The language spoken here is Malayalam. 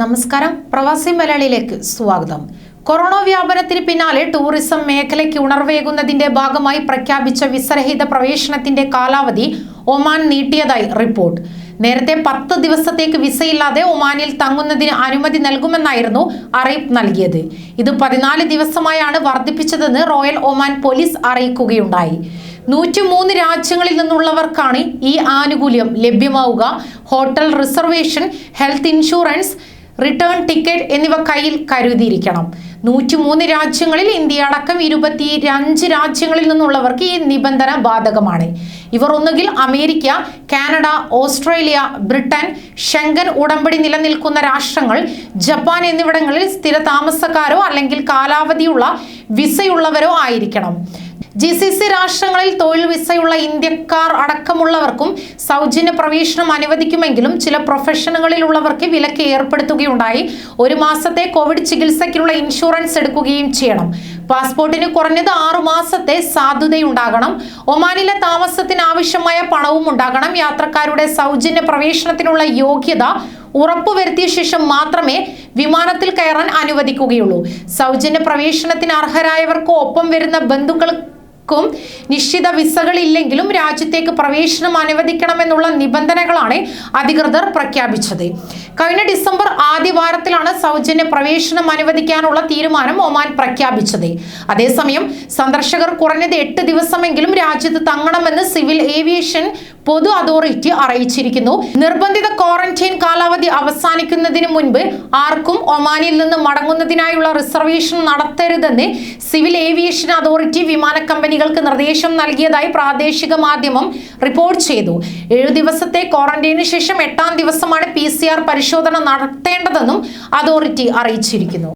നമസ്കാരം. പ്രവാസി മലയാളിയിലേക്ക് സ്വാഗതം. കൊറോണ വ്യാപനത്തിന് പിന്നാലെ ടൂറിസം മേഖലയ്ക്ക് ഉണർവേകുന്നതിന്റെ ഭാഗമായി പ്രഖ്യാപിച്ച വിസരഹിത പ്രവേശനത്തിന്റെ കാലാവധി ഒമാൻ നീട്ടിയതായി റിപ്പോർട്ട്. നേരത്തെ പത്ത് ദിവസത്തേക്ക് വിസയില്ലാതെ ഒമാനിൽ തങ്ങുന്നതിന് അനുമതി നൽകുമെന്നായിരുന്നു അറിയിപ്പ് നൽകിയത്. ഇത് പതിനാല് ദിവസമായാണ് വർദ്ധിപ്പിച്ചതെന്ന് റോയൽ ഒമാൻ പോലീസ് അറിയിക്കുകയുണ്ടായി. നൂറ്റിമൂന്ന് രാജ്യങ്ങളിൽ നിന്നുള്ളവർക്കാണ് ഈ ആനുകൂല്യം ലഭ്യമാവുക. Hotel reservation health insurance return ticket എന്നിവ കയ്യിൽ കരുതിയിരിക്കണം. നൂറ്റിമൂന്ന് രാജ്യങ്ങളിൽ ഇന്ത്യ അടക്കം ഇരുപത്തി അഞ്ച് രാജ്യങ്ങളിൽ നിന്നുള്ളവർക്ക് ഈ നിബന്ധന ബാധകമാണ്. ഇവർ ഒന്നുകിൽ America Canada Australia Britain Schengen ഉടമ്പടി നിലനിൽക്കുന്ന രാഷ്ട്രങ്ങൾ ജപ്പാൻ എന്നിവിടങ്ങളിൽ സ്ഥിര താമസക്കാരോ അല്ലെങ്കിൽ കാലാവധിയുള്ള വിസയുള്ളവരോ ആയിരിക്കണം. ജി സി സി രാഷ്ട്രങ്ങളിൽ തൊഴിൽ വിസയുള്ള ഇന്ത്യക്കാർ അടക്കമുള്ളവർക്കും സൗജന്യ പ്രവേശനം അനുവദിക്കുമെങ്കിലും ചില പ്രൊഫഷനുകളിലുള്ളവർക്ക് വിലക്ക് ഏർപ്പെടുത്തുകയുണ്ടായി. ഒരു മാസത്തെ കോവിഡ് ചികിത്സയ്ക്കുള്ള ഇൻഷുറൻസ് എടുക്കുകയും ചെയ്യണം. പാസ്പോർട്ടിന് കുറഞ്ഞത് ആറു മാസത്തെ സാധുതയുണ്ടാകണം ഒമാനിലെ താമസത്തിന് ആവശ്യമായ പണവും ഉണ്ടാകണം. യാത്രക്കാരുടെ സൗജന്യ പ്രവേശനത്തിനുള്ള യോഗ്യത ഉറപ്പുവരുത്തിയ ശേഷം മാത്രമേ വിമാനത്തിൽ കയറാൻ അനുവദിക്കുകയുള്ളൂ. സൗജന്യ പ്രവേശനത്തിന് അർഹരായവർക്ക് ഒപ്പം വരുന്ന ബന്ധുക്കൾക്കും നിശ്ചിത വിസകളില്ലെങ്കിലും രാജ്യത്തേക്ക് പ്രവേശനം അനുവദിക്കണമെന്നുള്ള നിബന്ധനകളാണ് അധികൃതർ പ്രഖ്യാപിച്ചത്. കഴിഞ്ഞ ഡിസംബർ ആദ്യ വാരത്തിലാണ് സൗജന്യ പ്രവേശനം അനുവദിക്കാനുള്ള തീരുമാനം ഒമാൻ പ്രഖ്യാപിച്ചത്. അതേസമയം സന്ദർശകർ കുറഞ്ഞത് എട്ട് ദിവസമെങ്കിലും രാജ്യത്ത് തങ്ങണമെന്ന് സിവിൽ ഏവിയേഷൻ പൊതു അതോറിറ്റി അറിയിച്ചിരിക്കുന്നു. നിർബന്ധിത ക്വാറന്റൈൻ കാലാവധി അവസാനിക്കുന്നതിന് മുൻപ് ആർക്കും ഒമാനിൽ നിന്ന് മടങ്ങുന്നതിനായുള്ള റിസർവേഷൻ നടത്തരുതെന്ന് സിവിൽ ഏവിയേഷൻ അതോറിറ്റി വിമാന കമ്പനികൾക്ക് നിർദ്ദേശം നൽകിയതായി പ്രാദേശിക മാധ്യമം റിപ്പോർട്ട് ചെയ്തു. ഏഴു ദിവസത്തെ ക്വാറന്റൈനു ശേഷം എട്ടാം ദിവസമാണ് പി പരിശോധന നടത്തേണ്ടതെന്നും അതോറിറ്റി അറിയിച്ചിരിക്കുന്നു.